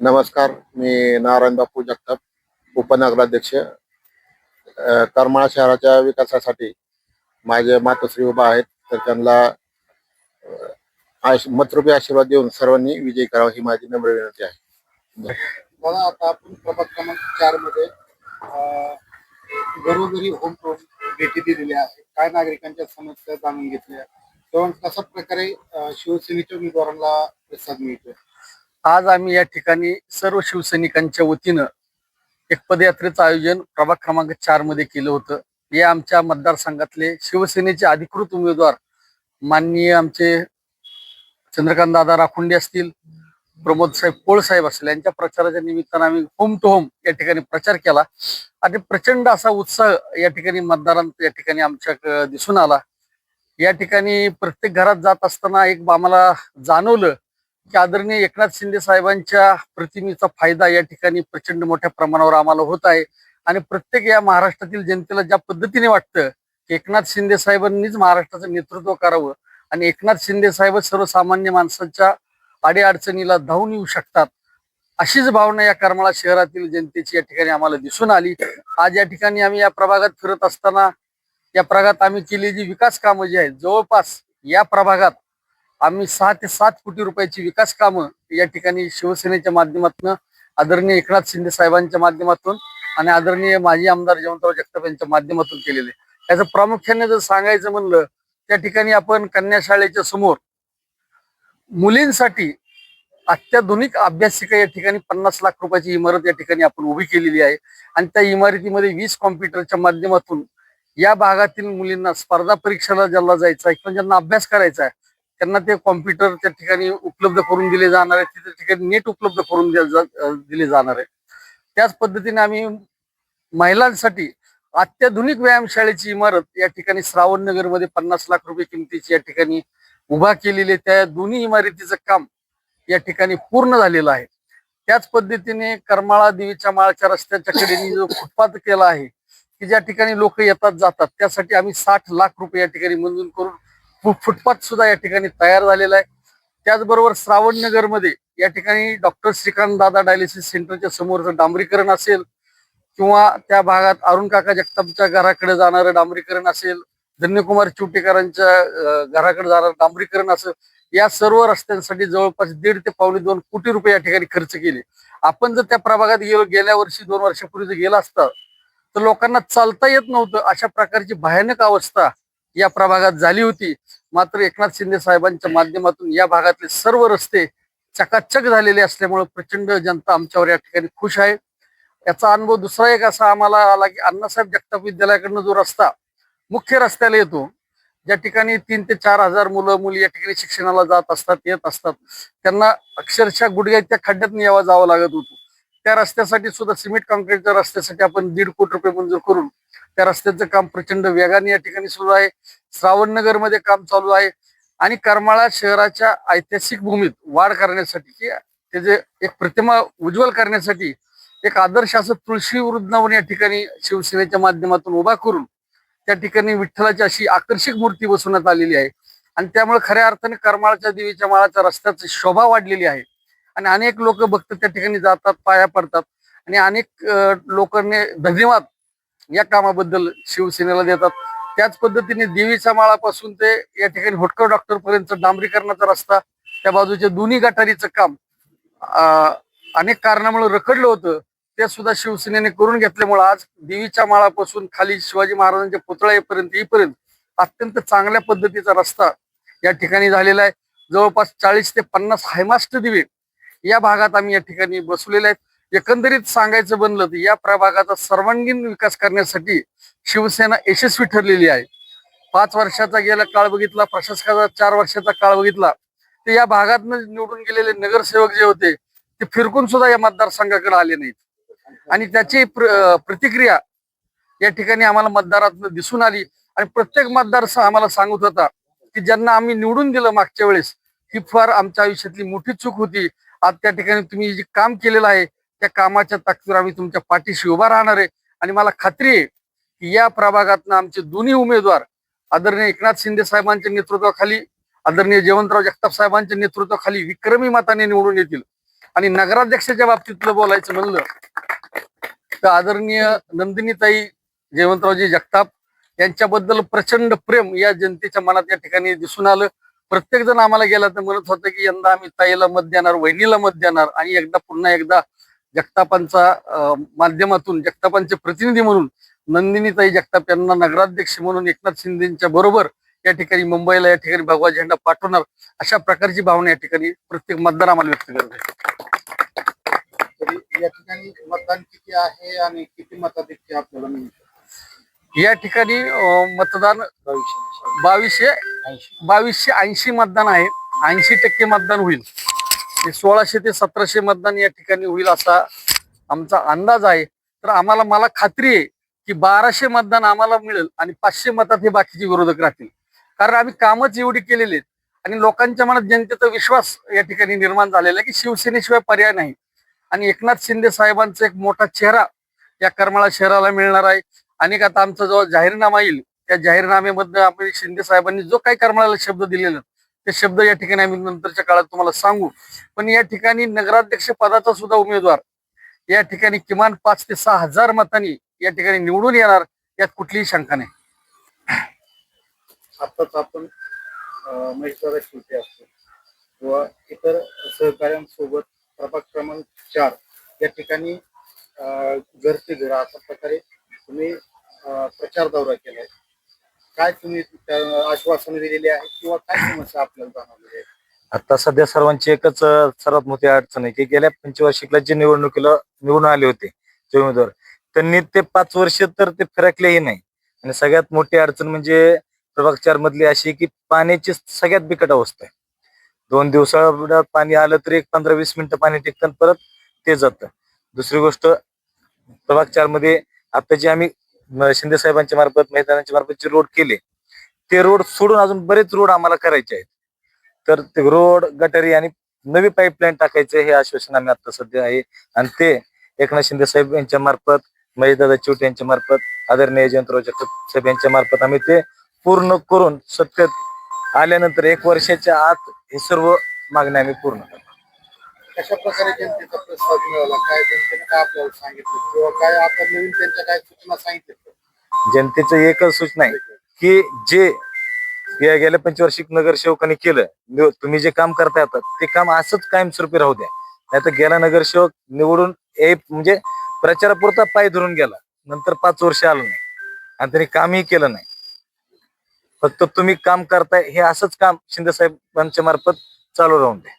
नमस्कार मी नारायण बापू जगताप उपनगराध्यक्ष. करमाळा शहराच्या विकासासाठी माझे मातोश्री उभा आहेत तर त्यांना आश- मतरूपी आशीर्वाद देऊन सर्वांनी विजयी करावा ही माझी नम्र विनंती आहे. मला आता आपण प्रभाग क्रमांक चारमध्ये घरोघरी होम भेटी दिलेली आहे. काय नागरिकांच्या समस्या जाणून घेतल्या. तेव्हा कशा प्रकारे शिवसेनेच्या उमेदवारांना प्रतिसाद मिळतोय? आज आम्ही या ठिकाणी सर्व शिवसैनिकांच्या वतीनं एक पदयात्रेचं आयोजन प्रभाग क्रमांक चारमध्ये केलं होतं. हे आमच्या मतदारसंघातले शिवसेनेचे अधिकृत उमेदवार माननीय आमचे चंद्रकांत दादा राखुंडे असतील प्रमोद साहेब पोळ साहेब असतील यांच्या प्रचाराच्या निमित्तानं आम्ही होम टू होम या ठिकाणी प्रचार केला. आणि प्रचंड असा उत्साह या ठिकाणी मतदारांत या ठिकाणी आमच्या दिसून आला. या ठिकाणी प्रत्येक घरात जात असताना एक आम्हाला जाणवलं आदरणीय एकनाथ शिंदे साहेबांच्या प्रतिमेचा फायदा या ठिकाणी प्रचंड मोठ्या प्रमाणावर आम्हाला होत आहे. आणि प्रत्येक या महाराष्ट्रातील जनतेला ज्या पद्धतीने वाटतं की एकनाथ शिंदे साहेबांनीच महाराष्ट्राचं नेतृत्व करावं आणि एकनाथ शिंदे साहेब सर्वसामान्य माणसाच्या अडीअडचणीला धावून येऊ शकतात अशीच भावना या करमाळा शहरातील जनतेची या ठिकाणी आम्हाला दिसून आली. आज या ठिकाणी आम्ही या प्रभागात फिरत असताना या प्रभागात आम्ही केली जी विकास कामं जी आहेत जवळपास या प्रभागात आम्ही सहा ते सात कोटी रुपयाची विकास कामं या ठिकाणी शिवसेनेच्या माध्यमातून आदरणीय एकनाथ शिंदे साहेबांच्या माध्यमातून आणि आदरणीय माजी आमदार जयवंतराव जगताप यांच्या माध्यमातून केलेले. याचं प्रामुख्याने जर सांगायचं म्हणलं त्या ठिकाणी आपण कन्या शाळेच्या समोर मुलींसाठी अत्याधुनिक अभ्यासिका या ठिकाणी पन्नास लाख रुपयाची इमारत या ठिकाणी आपण उभी केलेली आहे. आणि त्या इमारतीमध्ये वीस कॉम्प्युटरच्या माध्यमातून या भागातील मुलींना स्पर्धा परीक्षेला ज्याला जायचं आहे किंवा ज्यांना अभ्यास करायचा आहे त्यांना ते कॉम्प्युटर त्या ठिकाणी उपलब्ध करून दिले जाणार आहे. तिथे ठिकाणी नेट उपलब्ध करून दिले जाणार आहे. त्याच पद्धतीने आम्ही महिलांसाठी अत्याधुनिक व्यायामशाळेची इमारत या ठिकाणी श्रावण नगरमध्ये पन्नास लाख रुपये किमतीची या ठिकाणी उभा केलेली आहे. त्या दोन्ही इमारतीचं काम या ठिकाणी पूर्ण झालेलं आहे. त्याच पद्धतीने करमाळा देवीच्या माळाच्या रस्त्याच्या कडेने जो फुटपाथ केला आहे की ज्या ठिकाणी लोक येतात जातात त्यासाठी आम्ही साठ लाख रुपये या ठिकाणी मंजूर करून फुटपाथ सुद्धा या ठिकाणी तयार झालेला आहे. त्याचबरोबर श्रावण नगरमध्ये या ठिकाणी डॉक्टर श्रीकांत दादा डायलिसिस सेंटरच्या समोरचं डांबरीकरण असेल किंवा त्या भागात अरुण काका जगतापच्या घराकडे जाणारं डांबरीकरण असेल धन्यकुमार चिवटेकरांच्या घराकडे जाणारं डांबरीकरण असेल या सर्व रस्त्यांसाठी जवळपास दीड ते पावणे दोन कोटी रुपये या ठिकाणी खर्च केले. आपण जर त्या प्रभागात गेलो गेल्या वर्षी दोन वर्षापूर्वी जर गेला असता तर लोकांना चालता येत नव्हतं. अशा प्रकारची भयानक अवस्था या प्रभागात झाली होती. मात्र एकनाथ शिंदे साहेबांच्या माध्यमातून या भागातले सर्व रस्ते चकाचक झालेले असल्यामुळे प्रचंड जनता आमच्यावर या ठिकाणी खुश आहे. याचा अनुभव दुसरा एक असा आम्हाला आला की अण्णासाहेब जगताप विद्यालयाकडनं जो रस्ता मुख्य रस्त्याला येतो ज्या ठिकाणी तीन ते चार हजार मुलं मुली या ठिकाणी शिक्षणाला जात असतात येत असतात. त्यांना अक्षरशः गुडघ्या त्या खड्ड्यात यावं जावं लागत होतं. त्या रस्त्यासाठी सुद्धा सिमेंट कॉन्क्रीटच्या रस्त्यासाठी आपण दीड कोटी रुपये मंजूर करून त्या रस्त्याचं काम प्रचंड वेगाने या ठिकाणी सुरू आहे. श्रावण नगरमध्ये काम चालू आहे. आणि करमाळा शहराच्या ऐतिहासिक भूमीत वाढ करण्यासाठी त्याचे एक प्रतिमा उज्ज्वल करण्यासाठी एक आदर्श असं तुळशी वृंदावन या ठिकाणी शिवसेनेच्या माध्यमातून उभा करून त्या ठिकाणी विठ्ठलाची अशी आकर्षक मूर्ती बसवण्यात आलेली आहे. आणि त्यामुळे खऱ्या अर्थाने करमाळच्या देवीच्या माळाच्या रस्त्याची शोभा वाढलेली आहे. आणि अनेक लोक भक्त त्या ठिकाणी जातात पाया पडतात. आणि अनेक लोकांनी धन्यवाद या कामाबद्दल शिवसेनेला देतात. त्याच पद्धतीने देवीच्या माळापासून ते या ठिकाणी होटकर डॉक्टर पर्यंत डांबरीकरणाचा रस्ता त्या बाजूच्या दोन्ही गटारीचं काम अनेक कारणामुळे रखडलं होतं. ते सुद्धा शिवसेनेने करून घेतल्यामुळे आज देवीच्या माळापासून खाली शिवाजी महाराजांच्या पुतळ्यापर्यंत येईपर्यंत अत्यंत चांगल्या पद्धतीचा रस्ता या ठिकाणी झालेला आहे. जवळपास चाळीस ते पन्नास हायमास्ट दिवे या भागात आम्ही या ठिकाणी बसवलेले आहेत. एकंदरीत सांगायचं बनलं तर या प्रभागाचा सर्वांगीण विकास करण्यासाठी शिवसेना यशस्वी ठरलेली आहे. पाच वर्षाचा गेला काळ बघितला प्रशासकाचा चार वर्षाचा काळ बघितला तर या भागातनं निवडून गेलेले नगरसेवक जे होते ते फिरकून सुद्धा या मतदारसंघाकडे आले नाहीत. आणि त्याची प्र- प्रतिक्रिया या ठिकाणी आम्हाला मतदारात दिसून आली. आणि प्रत्येक मतदार आम्हाला सांगत होता की ज्यांना आम्ही निवडून दिलं मागच्या वेळेस ही फार आमच्या आयुष्यातली मोठी चूक होती. आज त्या ठिकाणी तुम्ही जे काम केलेलं आहे त्या कामाच्या ताकदीवर आम्ही तुमच्या पाठीशी उभा राहणार आहे. आणि मला खात्री आहे की या प्रभागातनं आमचे दोन्ही उमेदवार आदरणीय एकनाथ शिंदे साहेबांच्या नेतृत्वाखाली आदरणीय जयवंतराव जगताप साहेबांच्या नेतृत्वाखाली विक्रमी मताने निवडून येतील. आणि नगराध्यक्षाच्या बाबतीतलं बोलायचं म्हणलं तर आदरणीय नंदिनीताई जयवंतरावजी जगताप यांच्याबद्दल प्रचंड प्रेम या जनतेच्या मनात या ठिकाणी दिसून आलं. प्रत्येक जण आम्हाला गेला तर म्हणत होतं की यंदा आम्ही ताईला मत देणार वहिनीला मत देणार आणि एकदा पुन्हा एकदा जगतापांचा माध्यमातून जगतापांचे प्रतिनिधी म्हणून नंदिनीताई जगताप यांना नगराध्यक्ष म्हणून एकनाथ शिंदेच्या बरोबर या ठिकाणी मुंबईला या ठिकाणी भगवा झेंडा पाठवणार अशा प्रकारची भावना या ठिकाणी प्रत्येक मतदार आम्हाला व्यक्त करते तरी या ठिकाणी मतदान किती आहे आणि किती मताधिक्य आपल्याला मिळतं? या ठिकाणी मतदान बावीसशे बावीसशे ऐंशी मतदान आहे. ऐंशी टक्के मतदान होईल. सोळाशे ते सतराशे मतदान या ठिकाणी होईल असा आमचा अंदाज आहे. तर आम्हाला मला खात्री आहे की बाराशे मतदान आम्हाला मिळेल आणि पाचशे मतात हे बाकीचे विरोधक राहतील. कारण आम्ही कामच एवढी केलेली आहेत आणि लोकांच्या मनात जनतेचा विश्वास या ठिकाणी निर्माण झालेला आहे की शिवसेनेशिवाय पर्याय नाही. आणि एकनाथ शिंदे साहेबांचा एक मोठा चेहरा या करमाळा शहराला मिळणार आहे. आणि आता आमचा जो जाहीरनामा येईल त्या जाहीरनाम्यामध्ये आपण शिंदे साहेबांनी जो काही करमाळाला शब्द दिलेला ते शब्द या ठिकाणी आम्ही नंतरच्या काळात तुम्हाला सांगू. पण या ठिकाणी नगराध्यक्ष पदाचा सुद्धा उमेदवार या ठिकाणी किमान पाच ते सहा हजार मतांनी या ठिकाणी निवडून येणार यात कुठलीही शंका नाही. आताच आपण महेश्वरा शिवते असतो. किंवा इतर सहकाऱ्यांसोबत प्रभाग क्रमांक चार या ठिकाणी अं, घर ते घर अशा प्रकारे तुम्ही प्रचार दौरा केलाय. काय तुम्ही आश्वासन दिलेली आहे किंवा काय समस्या आपल्याला आहे? आता सध्या सर्वांची एकच सर्वात मोठी अडचण आहे की गेल्या पंचवार्षिकला जे निवडणुकीला निवडून आले होते जे उमेदवार त्यांनी ते पाच वर्ष तर ते फिरकलेही नाही. आणि सगळ्यात मोठी अडचण म्हणजे प्रभाग चार मधली अशी की पाण्याची सगळ्यात बिकट अवस्था आहे. दोन दिवसात पाणी आलं तरी एक पंधरा वीस मिनिटं पाणी टिकतं परत ते जातं. दुसरी गोष्ट प्रभाग चारमध्ये आता जे आम्ही शिंदे साहेबांच्या मार्फत मैदानांच्या मार्फत जे रोड केले ते रोड सोडून अजून बरेच रोड आम्हाला करायचे आहेत. तर ते रोड गटारी आणि नवी पाईपलाईन टाकायचे हे आश्वासन आम्ही आता सध्या आहे. आणि ते एकनाथ शिंदे साहेब यांच्या मार्फत महेशदादा चिवटे यांच्या मार्फत आदरणीय जयंतराव जगताप साहेब यांच्या मार्फत आम्ही ते पूर्ण करून सत्यात आल्यानंतर एक वर्षाच्या आत हे सर्व मागण्या आम्ही पूर्ण करतो. कशा प्रकारे जनतेचा प्रसाद मिळाला? काय जनतेने काय आपल्याला सांगितलं? किंवा काय आपण नवीन त्यांच्या काय सूचना सांगितल्या? जनतेचं एकच सूचना आहे की जे या गेल्या पंचवार्षिक नगरसेवकांनी केलं तुम्ही जे काम करताय आता ते काम असंच कायमस्वरूपी राहू द्या. नाही तर गेला नगरसेवक निवडून ए म्हणजे प्रचारापुरता पाय धरून गेला. नंतर पाच वर्ष आलं नाही. आणि त्यांनी कामही केलं नाही. फक्त तुम्ही काम करताय हे असंच काम शिंदे साहेबांच्या मार्फत चालू राहून द्या.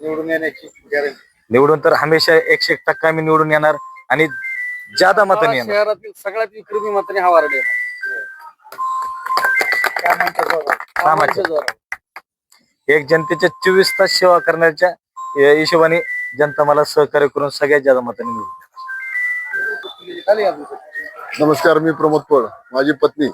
निवडून येण्याची गॅरंटी. निवडून तर हमेशा एकशे एक टक्का आम्ही निवडून येणार आणि ज्यादा मतांनी येणार. शहरातील सगळ्यात विक्रमी मताने हा वारड कामाच्या. एक जनतेच्या चोवीस तास सेवा करण्याच्या अ, हिशोबाने जनता मला सहकार्य करून सगळ्यात जादा मतांनी निवडून नमस्कार मी प्रमोद पोळ माझी पत्नी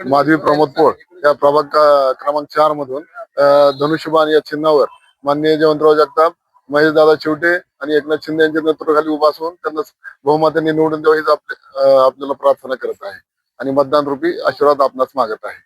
माधवी प्रमोद पोळ या प्रभाग क- क्रमांक चार मधून अं, धनुष्यबाण या चिन्हावर माननीय जयवंतराव जगताप महेशदादा शेवटे आणि एकनाथ शिंदे यांच्या नेतृत्वाखाली उभा असून त्यांना बहुमताने निवडून द्यावं हीच आपल्याला प्रार्थना करत आहे. आणि मतदान रूपी आशीर्वाद आपणास मागत आहे.